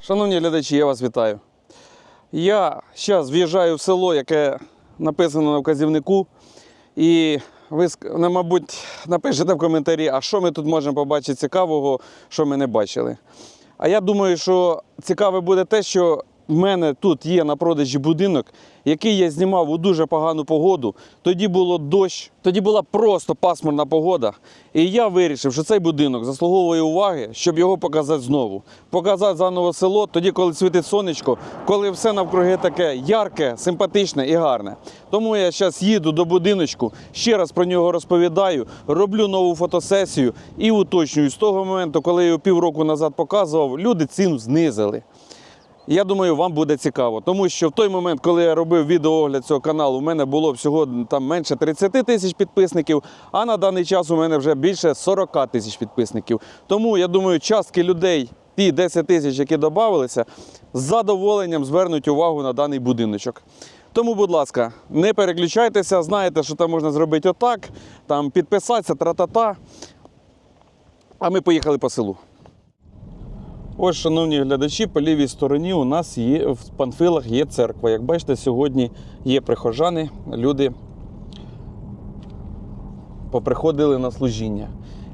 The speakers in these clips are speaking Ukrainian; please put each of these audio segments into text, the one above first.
Шановні глядачі, я вас вітаю. Я зараз в'їжджаю в село, яке написано на вказівнику. І ви, мабуть, напишете в коментарі, а що ми тут можемо побачити цікавого, що ми не бачили. А я думаю, що цікаве буде те, що в мене тут є на продажі будинок, який я знімав у дуже погану погоду. Тоді було дощ, тоді була просто пасмурна погода. І я вирішив, що цей будинок заслуговує уваги, щоб його показати знову. Показати заново село, тоді, коли світить сонечко, коли все навкруги таке ярке, симпатичне і гарне. Тому я зараз їду до будиночку, ще раз про нього розповідаю, роблю нову фотосесію і уточнюю з того моменту, коли я його півроку назад показував, люди ціну знизили. Я думаю, вам буде цікаво, тому що в той момент, коли я робив відеоогляд цього каналу, у мене було всього там менше 30 тисяч підписників, а на даний час у мене вже більше 40 тисяч підписників. Тому я думаю, частки людей, ті 10 тисяч, які додавалися, з задоволенням звернуть увагу на даний будиночок. Тому, будь ласка, не переключайтеся, знаєте, що там можна зробити отак, там підписатися, тра-та-та. А ми поїхали по селу. Ось, шановні глядачі, по лівій стороні у нас є в Панфилах є церква. Як бачите, сьогодні є прихожани, люди поприходили на служіння.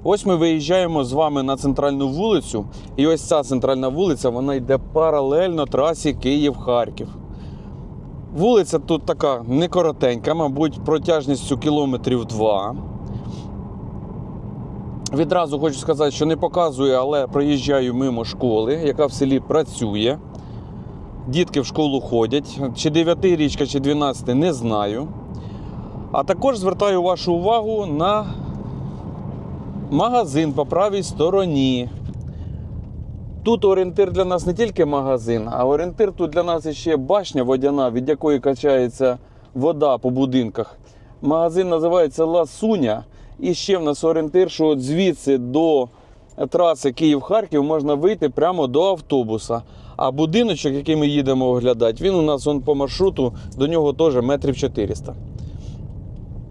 Ось ми виїжджаємо з вами на центральну вулицю, і ось ця центральна вулиця вона йде паралельно трасі Київ-Харків. Вулиця тут така не коротенька, мабуть, протяжністю кілометрів два. Відразу хочу сказати, що не показую, але проїжджаю мимо школи, яка в селі працює. Дітки в школу ходять. Чи 9 річка, чи 12, не знаю. А також звертаю вашу увагу на магазин по правій стороні. Тут орієнтир для нас не тільки магазин, а орієнтир тут для нас ще башня водяна, від якої качається вода по будинках. Магазин називається Ласуня. І ще в нас орієнтир, що от звідси до траси Київ-Харків можна вийти прямо до автобуса. А будиночок, який ми їдемо оглядати, він у нас он по маршруту до нього теж метрів 400.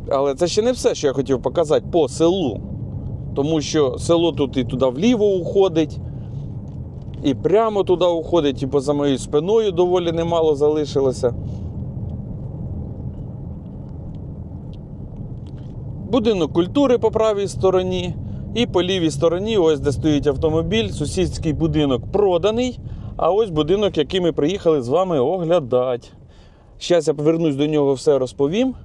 Але це ще не все, що я хотів показати по селу. Тому що село тут і туди вліво уходить, і прямо туди уходить, і поза моєю спиною доволі немало залишилося. Будинок культури по правій стороні. І по лівій стороні, ось де стоїть автомобіль, сусідський будинок проданий. А ось будинок, який ми приїхали з вами оглядати. Зараз я повернусь до нього, все розповім.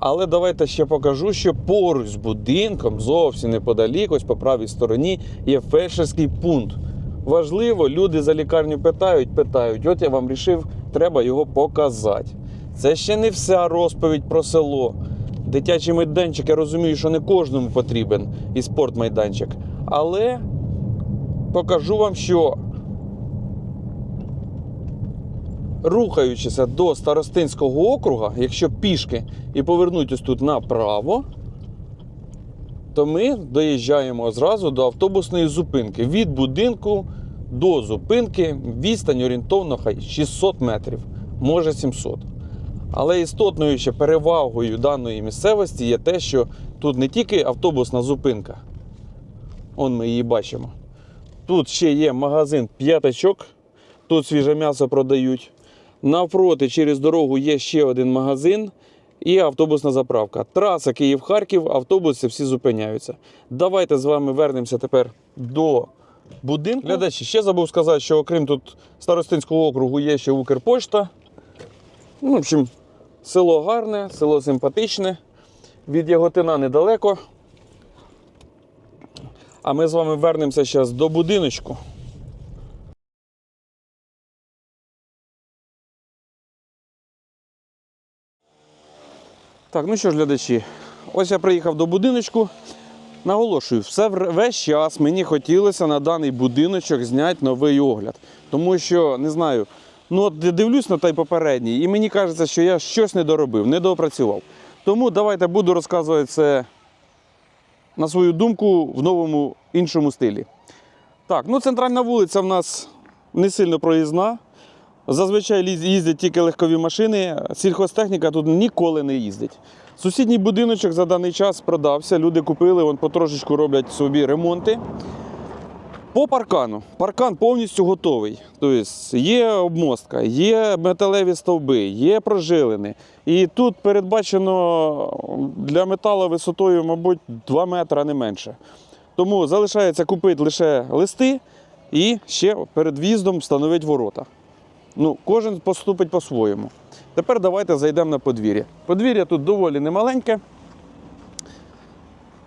Але давайте ще покажу, що поруч з будинком, зовсім неподалік, ось по правій стороні, є фельдшерський пункт. Важливо, люди за лікарню питають, питають. От я вам рішив, треба його показати. Це ще не вся розповідь про село. Дитячий майданчик, я розумію, що не кожному потрібен і спортмайданчик. Але покажу вам, що рухаючися до Старостинського округа, якщо пішки і повернуть тут направо, то ми доїжджаємо зразу до автобусної зупинки. Від будинку до зупинки відстань орієнтовно хай 600 метрів, може 700. Але істотною ще перевагою даної місцевості є те, що тут не тільки автобусна зупинка, он ми її бачимо. Тут ще є магазин п'ятачок, тут свіже м'ясо продають. Навпроти через дорогу є ще один магазин і автобусна заправка. Траса Київ-Харків, автобуси всі зупиняються. Давайте з вами вернемося тепер до будинку. Глядачі, ще забув сказати, що окрім тут Старостинського округу є ще Укрпошта. Ну, в общем, село гарне, село симпатичне. Від Яготина недалеко. А ми з вами вернемося зараз до будиночку. Так, ну що ж, глядачі, ось я приїхав до будиночку. Наголошую, все весь час мені хотілося на даний будиночок зняти новий огляд. Тому що, не знаю, ну от дивлюсь на той попередній, і мені кажеться, що я щось не доробив, не доопрацював. Тому давайте буду розказувати це на свою думку в новому іншому стилі. Так, ну центральна вулиця в нас не сильно проїзна. Зазвичай їздять тільки легкові машини, сільхозтехніка тут ніколи не їздить. Сусідній будиночок за даний час продався, люди купили, вон потрошечку роблять собі ремонти. По паркану. Паркан повністю готовий. Тобто є обмостка, є металеві стовби, є прожилини. І тут передбачено для металу висотою, мабуть, 2 метри, а не менше. Тому залишається купити лише листи і ще перед в'їздом встановити ворота. Ну, кожен поступить по-своєму. Тепер давайте зайдемо на подвір'я. Подвір'я тут доволі немаленьке.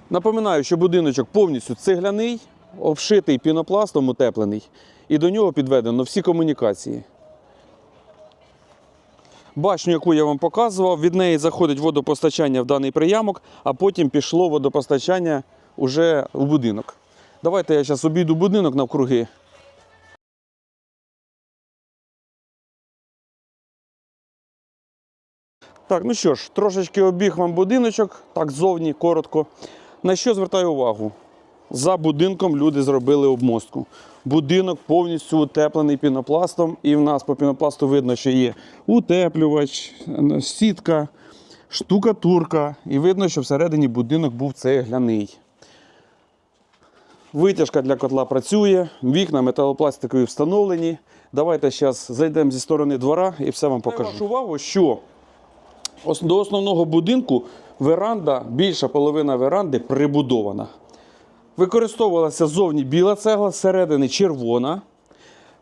Напоминаю, що будиночок повністю цегляний, обшитий пінопластом, утеплений, і до нього підведено всі комунікації. Башню, яку я вам показував, від неї заходить водопостачання в даний приямок, а потім пішло водопостачання уже у будинок. Давайте я зараз обійду будинок навкруги. Так, ну що ж, трошечки обіг вам будиночок, так зовні, коротко. На що звертаю увагу? За будинком люди зробили обмостку. Будинок повністю утеплений пінопластом, і в нас по пінопласту видно, що є утеплювач, сітка, штукатурка. І видно, що всередині будинок був цегляний. Витяжка для котла працює, вікна металопластикові встановлені. Давайте зараз зайдемо зі сторони двора і все вам покажу. Вашу увагу, що до основного будинку веранда, більша половина веранди прибудована. Використовувалася зовні біла цегла, зсередини червона.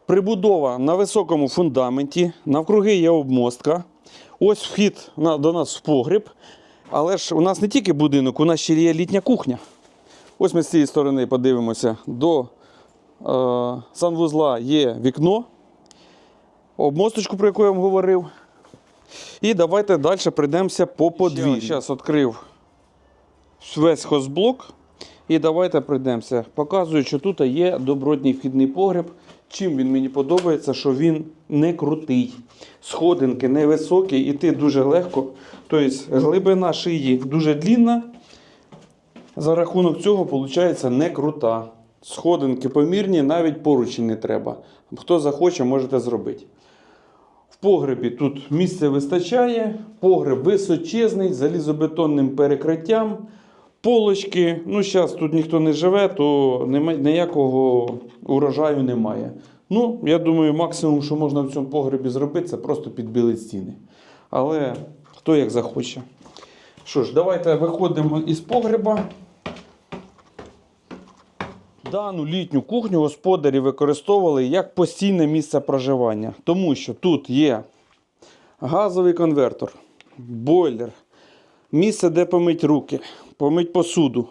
Прибудова на високому фундаменті. Навкруги є обмостка. Ось вхід на- до нас в погріб. Але ж у нас не тільки будинок, у нас ще є літня кухня. Ось ми з цієї сторони подивимося. До е, санвузла є вікно, обмосточку, про яку я вам говорив. І давайте далі прийдемося по подвір'ю. Зараз відкрив весь хозблок. І давайте пройдемося. Показую, що тут є добротній вхідний погреб. Чим він мені подобається, що він не крутий. Сходинки невисокі, іти дуже легко. Тобто глибина шиї дуже длінна. За рахунок цього, виходить, не крута. Сходинки помірні, навіть поручень не треба. Хто захоче, можете зробити. В погребі тут місця вистачає, погреб височезний, залізобетонним перекриттям, полочки. Ну, зараз тут ніхто не живе, то ніякого урожаю немає. Ну, я думаю, максимум, що можна в цьому погребі зробити, це просто підбілити стіни. Але хто як захоче. Що ж, давайте виходимо із погреба. Дану літню кухню господарі використовували як постійне місце проживання, тому що тут є газовий конвертор, бойлер, місце, де помить руки, помить посуду,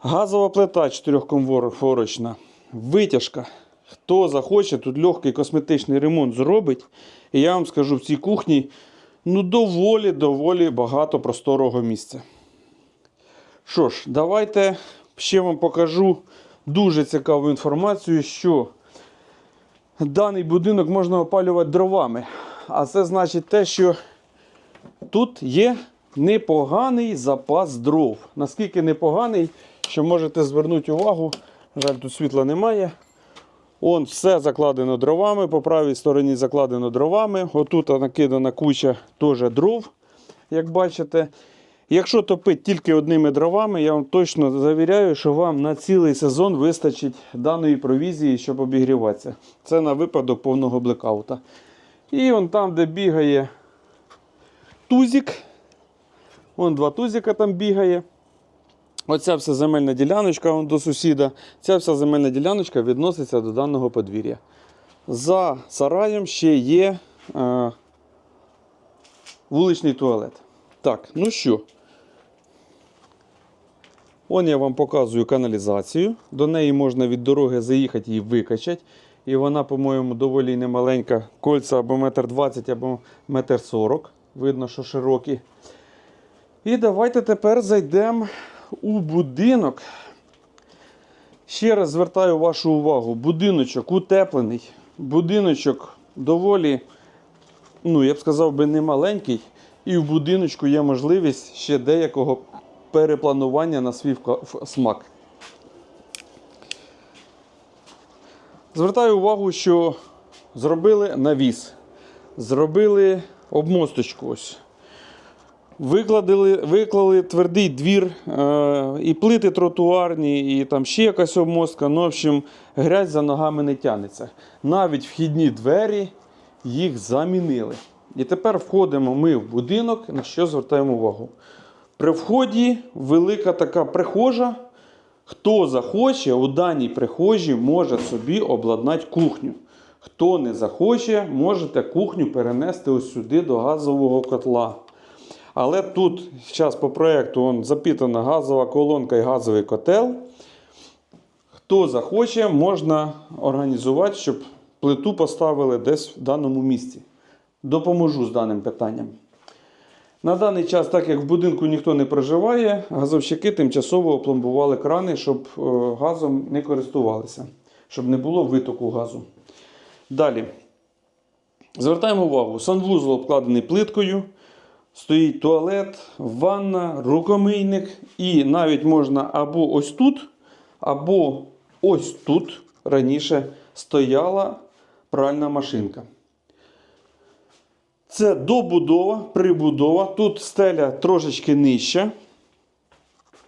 газова плита чотирьохкомфорочна, витяжка. Хто захоче, тут легкий косметичний ремонт зробить. І я вам скажу, в цій кухні ну, доволі, доволі багато просторого місця. Що ж, давайте ще вам покажу дуже цікаву інформацію, що даний будинок можна опалювати дровами. А це значить те, що тут є непоганий запас дров. Наскільки непоганий, що можете звернути увагу, жаль, тут світла немає. Он все закладено дровами, по правій стороні закладено дровами. Отут накидана куча теж дров, як бачите. Якщо топити тільки одними дровами, я вам точно завіряю, що вам на цілий сезон вистачить даної провізії, щоб обігріватися. Це на випадок повного блекаута. І он там, де бігає тузик. Вон два тузика там бігає. Оця вся земельна діляночка вон до сусіда. Ця вся земельна діляночка відноситься до даного подвір'я. За сараєм ще є е, вуличний туалет. Так, ну що. Он я вам показую каналізацію. До неї можна від дороги заїхати і викачати. І вона, по-моєму, доволі немаленька. Кольця або метр двадцять, або метр сорок. Видно, що широкі. І давайте тепер зайдемо у будинок. Ще раз звертаю вашу увагу: будиночок утеплений. Будиночок доволі, ну, я б сказав би, не маленький. І в будиночку є можливість ще деякого перепланування на свій смак. Звертаю увагу, що зробили навіс, зробили обмосточку ось. Викладали, виклали твердий двір, е, і плити тротуарні, і там ще якась обмостка. Ну, в общем, грязь за ногами не тягнеться. Навіть вхідні двері їх замінили. І тепер входимо ми в будинок, на що звертаємо увагу. При вході велика така прихожа. Хто захоче, у даній прихожій може собі обладнати кухню. Хто не захоче, можете кухню перенести ось сюди до газового котла. Але тут зараз по проєкту запитана газова колонка і газовий котел. Хто захоче, можна організувати, щоб плиту поставили десь в даному місці. Допоможу з даним питанням. На даний час, так як в будинку ніхто не проживає, газовщики тимчасово опломбували крани, щоб е, газом не користувалися, щоб не було витоку газу. Далі. Звертаємо увагу, санвузол обкладений плиткою, стоїть туалет, ванна, рукомийник, і навіть можна або ось тут, або ось тут раніше стояла пральна машинка. Це добудова, прибудова. Тут стеля трошечки нижча.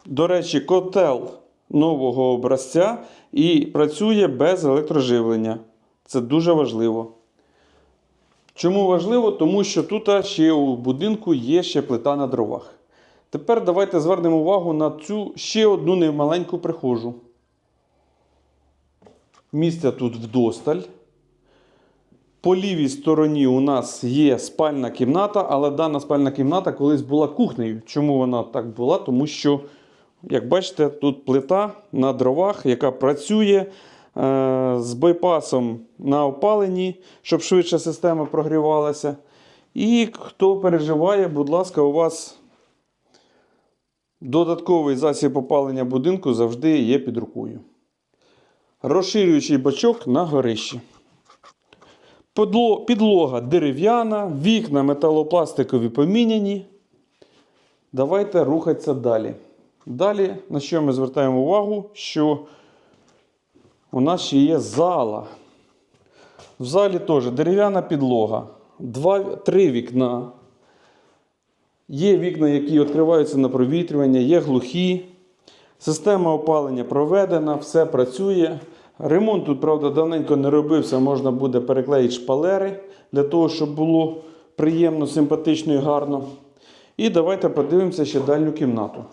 До речі, котел нового образця і працює без електроживлення. Це дуже важливо. Чому важливо? Тому що тут ще у будинку є ще плита на дровах. Тепер давайте звернемо увагу на цю ще одну немаленьку прихожу. Місця тут вдосталь. По лівій стороні у нас є спальна кімната, але дана спальна кімната колись була кухнею. Чому вона так була? Тому що, як бачите, тут плита на дровах, яка працює з байпасом на опаленні, щоб швидше система прогрівалася. І хто переживає, будь ласка, у вас додатковий засіб опалення будинку завжди є під рукою. Розширюючий бачок на горищі. Підлога дерев'яна, вікна металопластикові поміняні. Давайте рухатися далі. Далі, на що ми звертаємо увагу, що у нас ще є зала. В залі теж дерев'яна підлога, два, три вікна. Є вікна, які відкриваються на провітрювання, є глухі. Система опалення проведена, все працює. Ремонт тут, правда, давненько не робився, можна буде переклеїти шпалери для того, щоб було приємно, симпатично і гарно. І давайте подивимося ще дальню кімнату.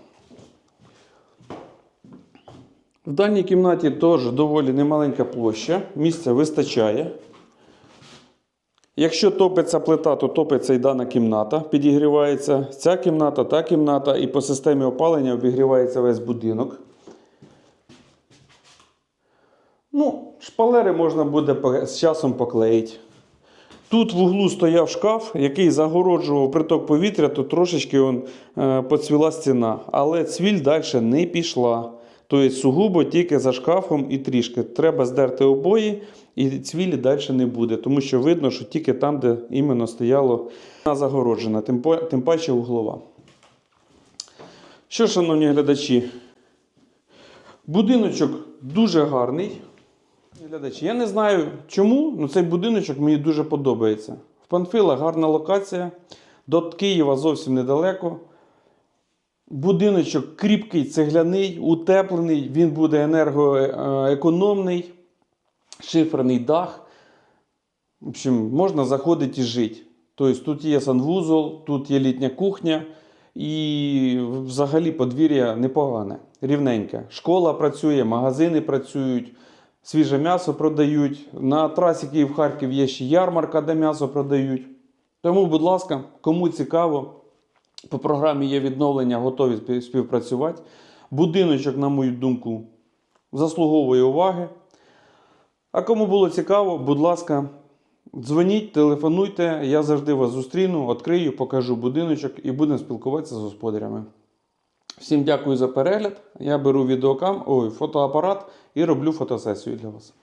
В дальній кімнаті теж доволі немаленька площа, місця вистачає. Якщо топиться плита, то топиться і дана кімната, підігрівається ця кімната, та кімната, і по системі опалення обігрівається весь будинок. Ну, шпалери можна буде з часом поклеїти. Тут в углу стояв шкаф, який загороджував приток повітря, то трошечки он, е, поцвіла стіна. Але цвіль далі не пішла. Тобто сугубо тільки за шкафом і трішки. Треба здерти обої, і цвілі далі не буде, тому що видно, що тільки там, де іменно стояло вона загороджена, тим, паче углова. Що, шановні глядачі, будиночок дуже гарний. Глядачі, я не знаю чому, але цей будиночок мені дуже подобається. В Панфилах гарна локація. До Києва зовсім недалеко. Будиночок кріпкий, цегляний, утеплений, він буде енергоекономний, шиферний дах. В общем, можна заходити і жити. Тобто тут є санвузол, тут є літня кухня, і взагалі подвір'я непогане, рівненьке. Школа працює, магазини працюють, свіже м'ясо продають. На трасі Київ-Харків є ще ярмарка, де м'ясо продають. Тому, будь ласка, кому цікаво, по програмі є відновлення, готові співпрацювати. Будиночок, на мою думку, заслуговує уваги. А кому було цікаво, будь ласка, дзвоніть, телефонуйте. Я завжди вас зустріну, відкрию, покажу будиночок і будемо спілкуватися з господарями. Всім дякую за перегляд. Я беру відеокам, ой, фотоапарат і роблю фотосесію для вас.